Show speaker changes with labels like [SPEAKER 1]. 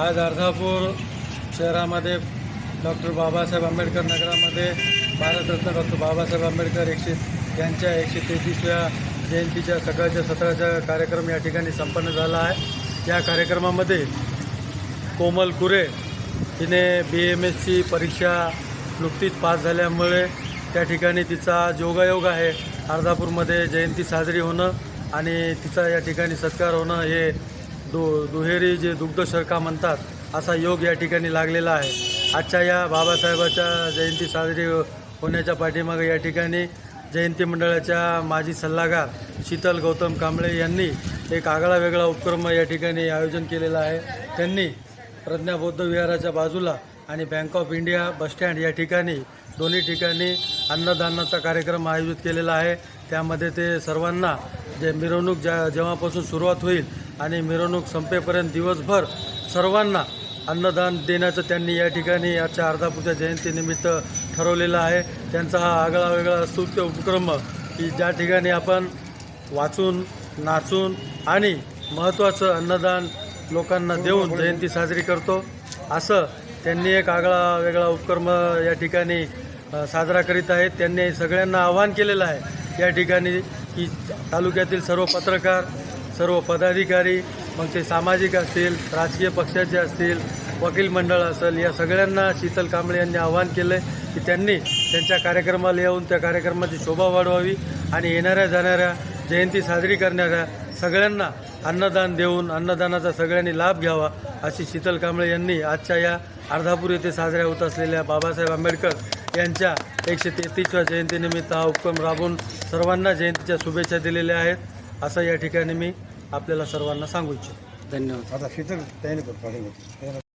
[SPEAKER 1] आज अर्धापूर शहरामध्ये डॉक्टर बाबासाहेब आंबेडकर नगरामध्ये भारतरत्न डॉक्टर बाबासाहेब आंबेडकर एकशे यांच्या एकशे तेहतीसव्या जयंतीच्या सकाळच्या सत्राचा कार्यक्रम या ठिकाणी संपन्न झाला आहे. या कार्यक्रमामध्ये कोमल कुरे तिने बी एम एसची परीक्षा नुकतीच पास झाल्यामुळे त्या ठिकाणी तिचा योगायोग आहे. अर्धापूरमध्ये जयंती साजरी होणं आणि तिचा या ठिकाणी सत्कार होणं हे दु दुहेरी जे दुग्ध शर्का म्हणतात असा योग या ठिकाणी लागलेला आहे. आजच्या या बाबासाहेबाच्या जयंती साजरी होण्याच्या पाठीमागे या ठिकाणी जयंती मंडळाच्या माजी सल्लागार शीतल गौतम कांबळे यांनी एक आगळा वेगळा उपक्रम या ठिकाणी आयोजन केलेला आहे. त्यांनी प्रज्ञा बौद्ध विहाराच्या बाजूला आणि बँक ऑफ इंडिया बसस्टँड या ठिकाणी दोन्ही ठिकाणी अन्नदानाचा कार्यक्रम आयोजित केलेला आहे. त्यामध्ये ते सर्वांना जे मिरवणूक ज्या जेव्हापासून सुरुवात होईल आणि मिरवणूक संपेपर्यंत दिवसभर सर्वांना अन्नदान देण्याचं त्यांनी या ठिकाणी आजच्या अर्धापूरच्या जयंतीनिमित्त ठरवलेलं आहे. त्यांचा हा आगळा वेगळा स्तुत्य उपक्रम की ज्या ठिकाणी आपण वाचून नाचून आणि महत्त्वाचं अन्नदान लोकांना देऊन जयंती साजरी करतो. असं त्यांनी एक आगळा वेगळा उपक्रम या ठिकाणी साजरा करीत आहेत. त्यांनी सगळ्यांना आवाहन केलेलं आहे. या ठिकाणी की तालुक्यातील सर्व पत्रकार सर्व पदाधिकारी मग ते सामाजिक असतील राजकीय पक्षाचे असतील वकील मंडळ असेल या सगळ्यांना शीतल कांबळे यांनी आवाहन केलं आहे की त्यांनी त्यांच्या कार्यक्रमाला येऊन त्या कार्यक्रमाची शोभा वाढवावी आणि येणाऱ्या जाणाऱ्या जयंती साजरी करणाऱ्या सगळ्यांना अन्नदान देऊन अन्नदानाचा सगळ्यांनी लाभ घ्यावा अशी शीतल कांबळे यांनी आजच्या या अर्धापूर येथे साजऱ्या होत असलेल्या बाबासाहेब आंबेडकर यांच्या एकशे तेहतीसव्या जयंतीनिमित्त हा उपक्रम राबवून सर्वांना जयंतीच्या शुभेच्छा दिलेल्या आहेत. असं या ठिकाणी मी आपल्याला सर्वांना सांगू इच्छितो.
[SPEAKER 2] धन्यवाद.
[SPEAKER 3] आता शीतल त्याने करतो